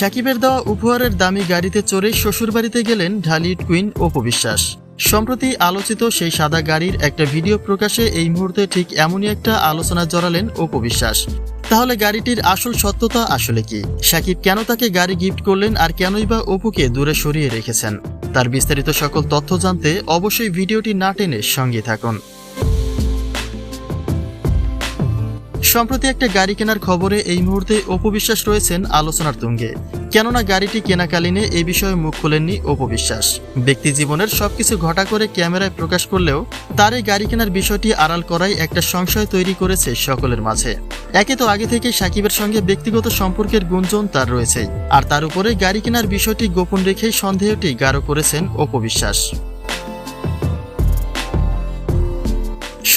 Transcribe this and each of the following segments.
সাকিবের দেওয়া উপহারের দামি গাড়িতে চড়ে শ্বশুরবাড়িতে গেলেন ঢালি কুইন অপু বিশ্বাস সম্প্রতি আলোচিত সেই সাদা গাড়ির একটা ভিডিও প্রকাশে এই মুহূর্তে ঠিক এমনই একটা আলোচনা জড়ালেন অপু বিশ্বাস তাহলে গাড়িটির আসল সত্যতা আসলে কি? সাকিব কেন তাকে গাড়ি গিফট করলেন আর কেনই বা অপুকে দূরে সরিয়ে রেখেছেন? তার বিস্তারিত সকল তথ্য জানতে অবশ্যই ভিডিওটি না টেনে সঙ্গে থাকুন। সম্প্রতি একটা গাড়ি কেনার খবরে এই মুহূর্তে অপবিশ্বাস রয়েছেন আলোচনার তুঙ্গে। কেননা গাড়িটি কেনাকালীনে এই বিষয়ে মুখ খোলেননি অপবিশ্বাস ব্যক্তি জীবনের সবকিছু ঘটা করে ক্যামেরায় প্রকাশ করলেও তার এই গাড়ি কেনার বিষয়টি আড়াল করাই একটা সংশয় তৈরি করেছে সকলের মাঝে। একে তো আগে থেকে সাকিবের সঙ্গে ব্যক্তিগত সম্পর্কের গুঞ্জন তার রয়েছে। আর তার উপরে গাড়ি কেনার বিষয়টি গোপন রেখেই সন্দেহটি গাঢ় করেছেন অপবিশ্বাস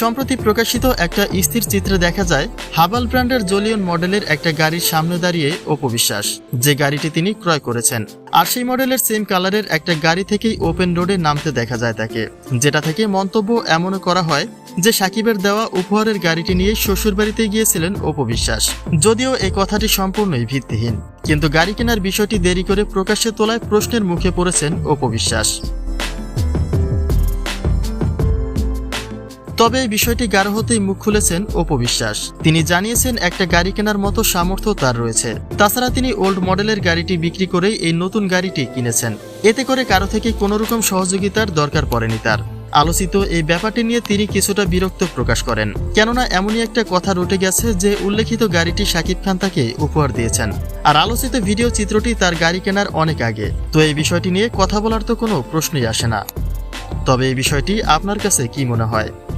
সম্প্রতি প্রকাশিত একটা স্থির চিত্রে দেখা যায়, হাবাল ব্র্যান্ডের জলিয়ন মডেলের একটা গাড়ির সামনে দাঁড়িয়ে অপবিশ্বাস। যে গাড়িটি তিনি ক্রয় করেছেন। আর সেই মডেলের সেম কালারের একটা গাড়ি থেকেই ওপেন রোডে নামতে দেখা যায় তাকে। যেটা থেকে মন্তব্য এমনও করা হয় যে সাকিবের দেওয়া উপহারের গাড়িটি নিয়ে শ্বশুরবাড়িতে গিয়েছিলেন অপবিশ্বাস। যদিও এ কথাটি সম্পূর্ণই ভিত্তিহীন। কিন্তু গাড়ি কেনার বিষয়টি দেরি করে প্রকাশ্যে তোলায় প্রশ্নের মুখে পড়েছেন অপবিশ্বাস। তবে এই বিষয়টি গাঢ় হতেই মুখ খুলেছেন অপবিশ্বাস তিনি জানিয়েছেন, একটা গাড়ি কেনার মতো সামর্থ্য তার রয়েছে। তাছাড়া তিনি ওল্ড মডেলের গাড়িটি বিক্রি করেই এই নতুন গাড়িটি কিনেছেন। এতে করে কারও থেকে কোনো রকম সহযোগিতার দরকার পড়েনি তার। আলোচিত এই ব্যাপারটি নিয়ে তিনি কিছুটা বিরক্ত প্রকাশ করেন। কেননা এমনই একটা কথা রটে গেছে যে উল্লেখিত গাড়িটি শাকিব খান তাকে উপহার দিয়েছেন। আর আলোচিত ভিডিও চিত্রটি তার গাড়ি কেনার অনেক আগে। তো এই বিষয়টি নিয়ে কথা বলার তো কোনো প্রশ্নই আসে না। তবে এই বিষয়টি আপনার কাছে কি মনে হয়?